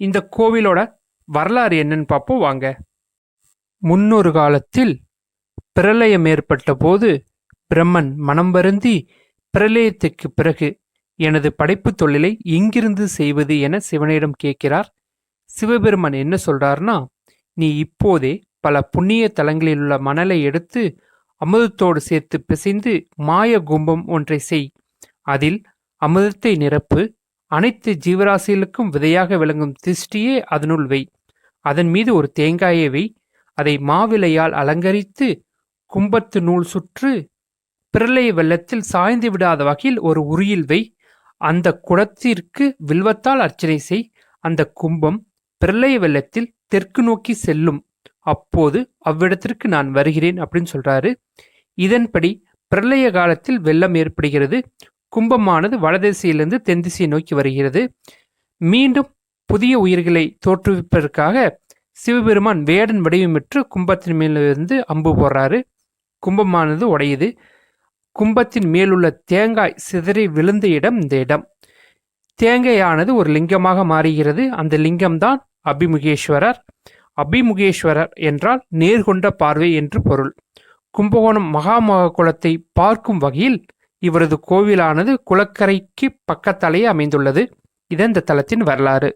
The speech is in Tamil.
இந்த கோவிலோட வரலாறு என்னன்னு பார்ப்போம் வாங்க. முன்னொரு காலத்தில் பிரளயம் ஏற்பட்ட போது பிரம்மன் மனம் வருந்தி பிரளயத்துக்கு பிறகு எனது படைப்பு தொழிலை எங்கிருந்து செய்வது என சிவனிடம் கேட்கிறார். சிவபெருமன் என்ன சொல்றார்னா நீ இப்போதே பல புண்ணிய தலங்களில் உள்ள மணலை எடுத்து அமுதத்தோடு சேர்த்து பிசைந்து மாய கும்பம் ஒன்றை செய். அதில் அமுதத்தை நிரப்பு அனைத்து ஜீவராசிகளுக்கும் விதையாக விளங்கும் திருஷ்டியே அதனுள் வை. அதன் மீது ஒரு தேங்காயை வை. அதை மாவிலையால் அலங்கரித்து கும்பத்து நூல் சுற்று பிரளய வெள்ளத்தில் சாய்ந்து விடாத வகையில் ஒரு உரியில் வை. அந்த குடத்திற்கு வில்வத்தால் அர்ச்சனை செய். அந்த கும்பம் பிரளய வெள்ளத்தில் தெற்கு நோக்கி செல்லும். அப்போது அவ்விடத்திற்கு நான் வருகிறேன் அப்படின்னு சொல்றாரு. இதன்படி பிரளய காலத்தில் வெள்ளம் ஏற்படுகிறது. கும்பமானது வடதிசையிலிருந்து தென் திசையை நோக்கி வருகிறது. மீண்டும் புதிய உயிர்களை தோற்றுவிப்பதற்காக சிவபெருமான் வேடன் வடிவமிட்டு கும்பத்தின் மேலிருந்து அம்பு போடுறாரு. கும்பமானது உடையுது. கும்பத்தின் மேலுள்ள தேங்காய் சிதறி விழுந்த இடம் இந்த இடம். தேங்காயானது ஒரு லிங்கமாக மாறுகிறது. அந்த லிங்கம்தான் அபிமுகேஸ்வரர். அபிமுகேஸ்வரர் என்றால் நேர்கொண்ட பார்வை என்று பொருள். கும்பகோணம் மகாமக குளத்தை பார்க்கும் வகையில் இவரது கோவிலானது குளக்கரைக்கு பக்கத்தலையே அமைந்துள்ளது. இது இந்த தலத்தின் வரலாறு.